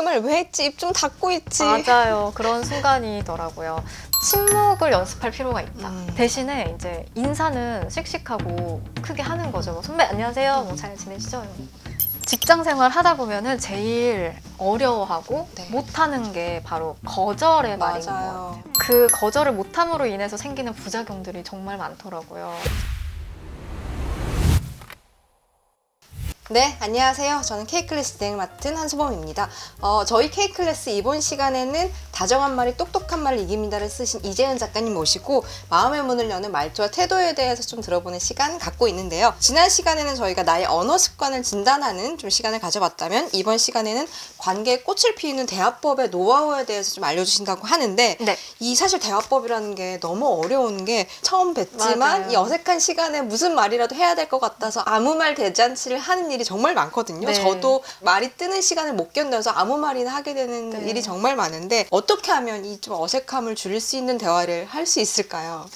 그말 왜 했지? 입 좀 닫고 있지. 맞아요. 그런 순간이더라고요. 침묵을 연습할 필요가 있다. 음. 대신에 이제 인사는 씩씩하고 크게 하는 거죠. 뭐 선배 안녕하세요. 뭐 잘 지내시죠? 직장 생활 하다 보면은 제일 어려워하고 네. 못하는 게 바로 거절의 말인 것 같아요. 그 거절을 못함으로 인해서 생기는 부작용들이 정말 많더라고요. 네, 안녕하세요. 저는 K클래스 진행을 맡은 한수범입니다. 어, 저희 K클래스 이번 시간에는 다정한 말이 똑똑한 말을 이깁니다를 쓰신 이재은 작가님 모시고 마음의 문을 여는 말투와 태도에 대해서 좀 들어보는 시간 갖고 있는데요. 지난 시간에는 저희가 나의 언어 습관을 진단하는 좀 시간을 가져봤다면 이번 시간에는 관계에 꽃을 피우는 대화법의 노하우에 대해서 좀 알려주신다고 하는데 네. 이 사실 대화법이라는 게 너무 어려운 게 처음 뵀지만 맞아요. 이 어색한 시간에 무슨 말이라도 해야 될 것 같아서 아무 말 대잔치를 하는 일이 정말 많거든요. 네. 저도 말이 뜨는 시간을 못 견뎌서 아무 말이나 하게 되는 네. 일이 정말 많은데 어떻게 하면 이 좀 어색함을 줄일 수 있는 대화를 할 수 있을까요?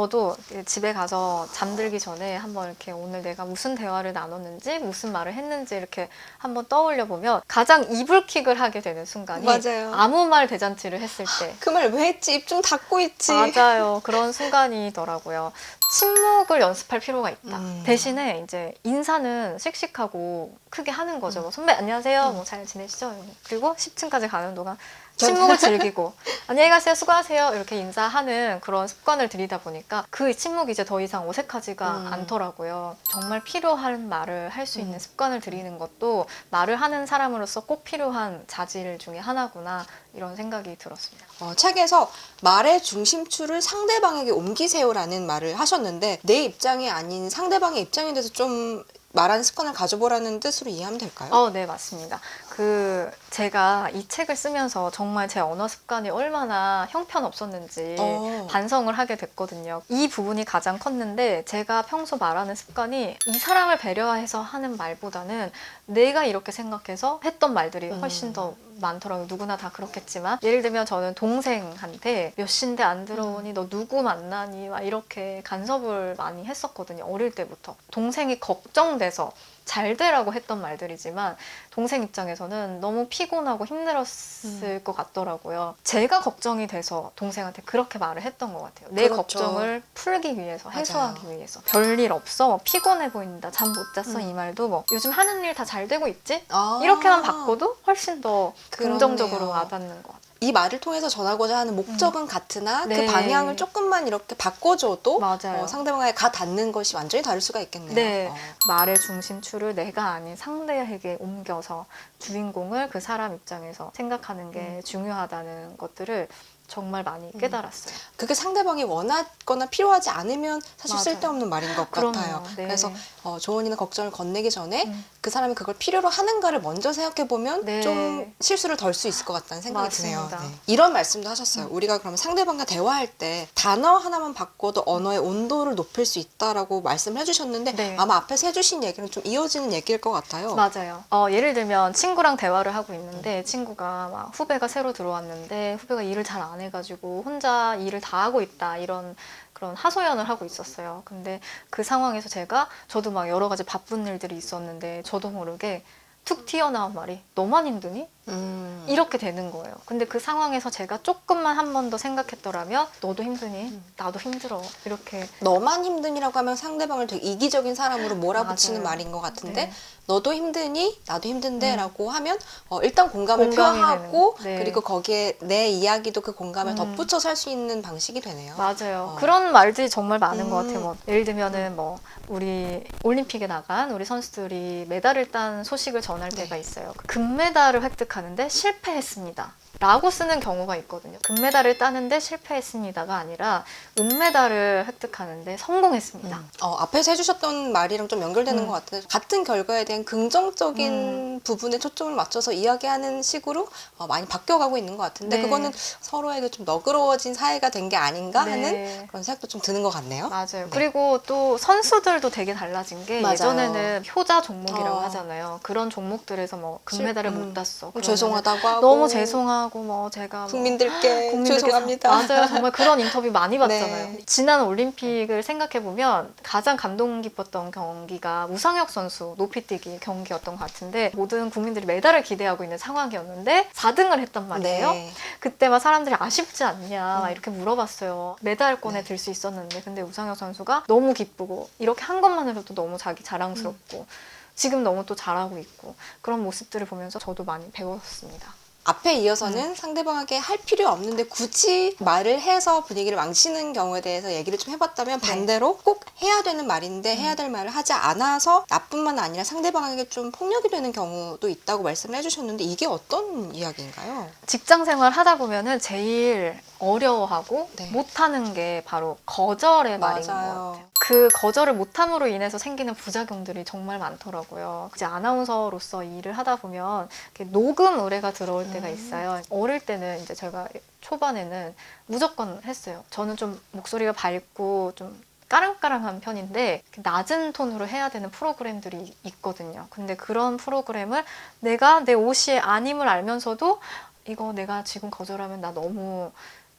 저도 집에 가서 잠들기 전에 한번 이렇게 오늘 내가 무슨 대화를 나눴는지 무슨 말을 했는지 이렇게 한번 떠올려 보면 가장 이불킥을 하게 되는 순간이 맞아요. 아무 말 대잔치를 했을 때 그 말 왜 했지? 입 좀 닫고 있지. 맞아요. 그런 순간이더라고요. 침묵을 연습할 필요가 있다. 음. 대신에 이제 인사는 씩씩하고 크게 하는 거죠. 뭐 선배 안녕하세요. 음. 뭐잘 지내시죠? 그리고 10층까지 가는 동안 침묵을 즐기고 안녕히 가세요. 수고하세요. 이렇게 인사하는 그런 습관을 들이다 보니까 그 침묵이 이제 더 이상 어색하지가 음. 않더라고요. 정말 필요한 말을 할 수 있는 음. 습관을 들이는 것도 말을 하는 사람으로서 꼭 필요한 자질 중에 하나구나 이런 생각이 들었습니다. 어, 책에서 말의 중심추를 상대방에게 옮기세요라는 말을 하셨는데 내 입장이 아닌 상대방의 입장에 대해서 좀 말하는 습관을 가져보라는 뜻으로 이해하면 될까요? 어, 네, 맞습니다. 그, 제가 이 책을 쓰면서 정말 제 언어 습관이 얼마나 형편없었는지 어. 반성을 하게 됐거든요. 이 부분이 가장 컸는데 제가 평소 말하는 습관이 이 사람을 배려해서 하는 말보다는 내가 이렇게 생각해서 했던 말들이 훨씬 음. 더 많더라고요. 누구나 다 그렇겠지만 예를 들면 저는 동생한테 몇 시인데 안 들어오니 너 누구 만나니 막 이렇게 간섭을 많이 했었거든요. 어릴 때부터 동생이 걱정돼서 잘 되라고 했던 말들이지만 동생 입장에서 는 너무 피곤하고 힘들었을 음. 것 같더라고요. 제가 걱정이 돼서 동생한테 그렇게 말을 했던 것 같아요. 내 그렇죠. 걱정을 풀기 위해서, 맞아요. 해소하기 위해서. 별일 없어, 뭐 피곤해 보인다, 잠 못 잤어 음. 이 말도 뭐 요즘 하는 일 다 잘 되고 있지? 아. 이렇게만 바꿔도 훨씬 더 긍정적으로. 와닿는 것 같아요. 이 말을 통해서 전하고자 하는 목적은 같으나 네. 그 방향을 조금만 이렇게 바꿔줘도. 어, 상대방에 가 닿는 것이 완전히 다를 수가 있겠네요. 네. 어. 말의 중심추를 내가 아닌 상대에게 옮겨서 주인공을 그 사람 입장에서 생각하는 게 음. 중요하다는 것들을 정말 많이 깨달았어요. 그게 상대방이 원하거나 필요하지 않으면 사실 맞아요. 쓸데없는 말인 것 그럼요. 같아요. 네. 그래서 어, 조언이나 걱정을 건네기 전에 음. 그 사람이 그걸 필요로 하는가를 먼저 생각해 보면 네. 좀 실수를 덜 수 있을 것 같다는 생각이 맞습니다. 드네요. 네. 이런 말씀도 하셨어요. 우리가 그러면 상대방과 대화할 때 단어 하나만 바꿔도 언어의 온도를 높일 수 있다라고 말씀을 해주셨는데 네. 아마 앞에서 해주신 얘기는 좀 이어지는 얘기일 것 같아요. 맞아요. 어, 예를 들면 친구랑 대화를 하고 있는데 친구가 막 후배가 새로 들어왔는데 후배가 일을 잘안 해가지고 혼자 일을 다 하고 있다 이런 그런 하소연을 하고 있었어요. 근데 그 상황에서 제가 저도 막 여러 가지 바쁜 일들이 있었는데 저도 모르게 툭 튀어나온 말이 너만 힘드니? 음. 이렇게 되는 거예요. 근데 그 상황에서 제가 조금만 한 번 더 생각했더라면 너도 힘드니? 음. 나도 힘들어. 이렇게 너만 힘든이라고 하면 상대방을 되게 이기적인 사람으로 몰아붙이는 맞아요. 말인 것 같은데 네. 너도 힘드니 나도 힘든데라고 하면 어, 일단 공감을 공감이 표하고 되는, 네. 그리고 거기에 내 이야기도 그 공감을 음. 덧붙여서 할수 있는 방식이 되네요. 맞아요. 어. 그런 말들이 정말 많은 것 음. 같아요. 뭐 예를 들면은 뭐 우리 올림픽에 나간 우리 선수들이 메달을 딴 소식을 전할 네. 때가 있어요. 그 금메달을 획득하는데 실패했습니다. 라고 쓰는 경우가 있거든요. 금메달을 따는데 실패했습니다가 아니라 은메달을 획득하는데 성공했습니다. 음. 어, 앞에서 해주셨던 말이랑 좀 연결되는 음. 것 같아요. 같은 결과에 대한 긍정적인 부분에 초점을 맞춰서 이야기하는 식으로 어, 많이 바뀌어가고 있는 것 같은데 네. 그거는 서로에게 좀 너그러워진 사이가 된 게 아닌가 네. 하는 그런 생각도 좀 드는 것 같네요. 맞아요. 네. 그리고 또 선수들도 되게 달라진 게 맞아요. 예전에는 효자 종목이라고 어. 하잖아요. 그런 종목들에서 뭐 금메달을 실- 못 음. 땄어. 뭐 그러면은 죄송하다고 하고 너무 죄송하고 죄송하고 뭐 제가 뭐 국민들께 국민들께서- 죄송합니다. 맞아요. 정말 그런 인터뷰 많이 봤잖아요. 네. 지난 올림픽을 생각해 보면 가장 감동 깊었던 경기가 우상혁 선수 높이뛰기 경기였던 것 같은데 모든 국민들이 메달을 기대하고 있는 상황이었는데 4등을 했단 말이에요. 네. 그때 막 사람들이 아쉽지 않냐 막 음. 이렇게 물어봤어요. 메달권에 네. 들수 있었는데 근데 우상혁 선수가 너무 기쁘고 이렇게 한 것만으로도 너무 자기 자랑스럽고 음. 지금 너무 또 잘하고 있고 그런 모습들을 보면서 저도 많이 배웠습니다. 앞에 이어서는 상대방에게 할 필요 없는데 굳이 말을 해서 분위기를 망치는 경우에 대해서 얘기를 좀 해봤다면 네. 반대로 꼭 해야 되는 말인데 해야 음. 될 말을 하지 않아서 나뿐만 아니라 상대방에게 좀 폭력이 되는 경우도 있다고 말씀을 해주셨는데 이게 어떤 이야기인가요? 직장 생활 하다 보면은 제일 어려워하고 네. 못하는 게 바로 거절의 말인 것 맞아요. 같아요. 그 거절을 못함으로 인해서 생기는 부작용들이 정말 많더라고요. 이제 아나운서로서 일을 하다 보면 녹음 의뢰가 들어올 때가 음. 있어요. 어릴 때는 이제 제가 초반에는 무조건 했어요. 저는 좀 목소리가 밝고 좀 까랑까랑한 편인데 낮은 톤으로 해야 되는 프로그램들이 있거든요. 근데 그런 프로그램을 내가 내 옷이 아님을 알면서도 이거 내가 지금 거절하면 나 너무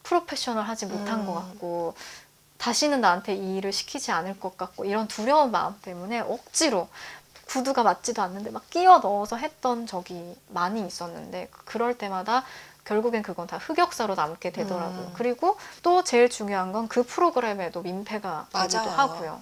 프로페셔널하지 못한 음. 것 같고 다시는 나한테 이 일을 시키지 않을 것 같고 이런 두려운 마음 때문에 억지로 구두가 맞지도 않는데 막 끼워 넣어서 했던 적이 많이 있었는데 그럴 때마다 결국엔 그건 다 흑역사로 남게 되더라고요. 음. 그리고 또 제일 중요한 건 그 프로그램에도 민폐가 되기도 맞아요. 하고요.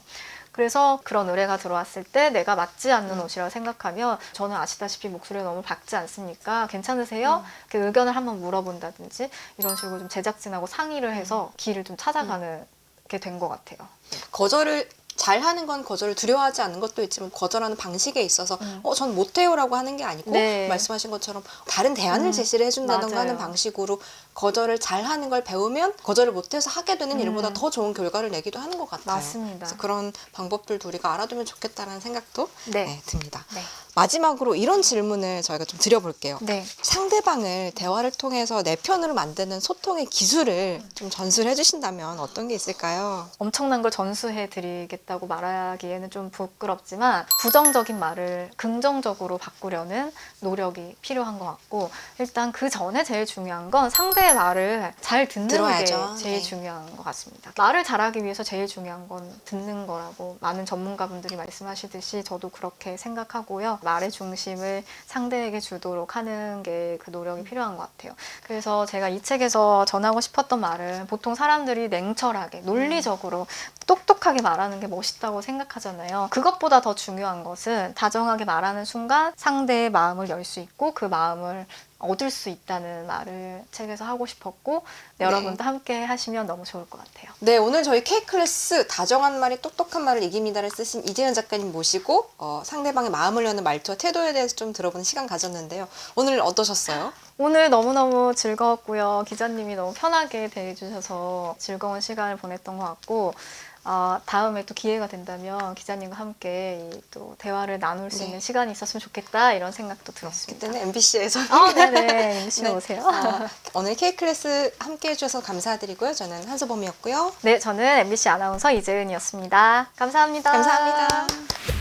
그래서 그런 의뢰가 들어왔을 때 내가 맞지 않는 음. 옷이라고 생각하면 저는 아시다시피 목소리가 너무 밝지 않습니까? 괜찮으세요? 음. 그 의견을 한번 물어본다든지 이런 식으로 좀 제작진하고 상의를 음. 해서 길을 좀 찾아가는 게 된 것 같아요. 거절을 잘 하는 건 거절을 두려워하지 않는 것도 있지만 거절하는 방식에 있어서 음. 어, 전 못해요라고 하는 게 아니고 네. 말씀하신 것처럼 다른 대안을 음, 제시를 해준다던가 하는 맞아요. 방식으로 거절을 잘 하는 걸 배우면 거절을 못해서 하게 되는 음. 일보다 더 좋은 결과를 내기도 하는 것 같아요. 맞습니다. 그래서 그런 방법들도 우리가 알아두면 좋겠다는 생각도 네. 네, 듭니다. 네. 마지막으로 이런 질문을 저희가 좀 드려볼게요. 네. 상대방을 대화를 통해서 내 편으로 만드는 소통의 기술을 좀 전수를 해주신다면 어떤 게 있을까요? 엄청난 걸 전수해 드리겠다고 말하기에는 좀 부끄럽지만 부정적인 말을 긍정적으로 바꾸려는 노력이 필요한 것 같고 일단 그 전에 제일 중요한 건 상대의 말을 잘 듣는 들어야죠. 게 제일 네. 중요한 것 같습니다. 말을 잘하기 위해서 제일 중요한 건 듣는 거라고 많은 전문가분들이 말씀하시듯이 저도 그렇게 생각하고요. 말의 중심을 상대에게 주도록 하는 게 그 노력이 필요한 것 같아요. 그래서 제가 이 책에서 전하고 싶었던 말은 보통 사람들이 냉철하게 논리적으로 똑똑하게 말하는 게 멋있다고 생각하잖아요. 그것보다 더 중요한 것은 다정하게 말하는 순간 상대의 마음을 열 수 있고 그 마음을 얻을 수 있다는 말을 책에서 하고 싶었고 네. 여러분도 함께 하시면 너무 좋을 것 같아요. 네, 오늘 저희 K클래스 다정한 말이 똑똑한 말을 이깁니다를 쓰신 이재현 작가님 모시고 어, 상대방의 마음을 여는 말투와 태도에 대해서 좀 들어보는 시간 가졌는데요. 오늘 어떠셨어요? 오늘 너무너무 즐거웠고요. 기자님이 너무 편하게 대해주셔서 즐거운 시간을 보냈던 것 같고 어, 다음에 또 기회가 된다면 기자님과 함께 이또 대화를 나눌 수 네. 있는 시간이 있었으면 좋겠다 이런 생각도 들었습니다. 그때는 MBC에서 아, 네네. MC로 네. 오세요. 어, 오늘 K클래스 함께 해주셔서 감사드리고요. 저는 한소범이었고요. 네, 저는 MBC 아나운서 이재은이었습니다. 감사합니다. 감사합니다.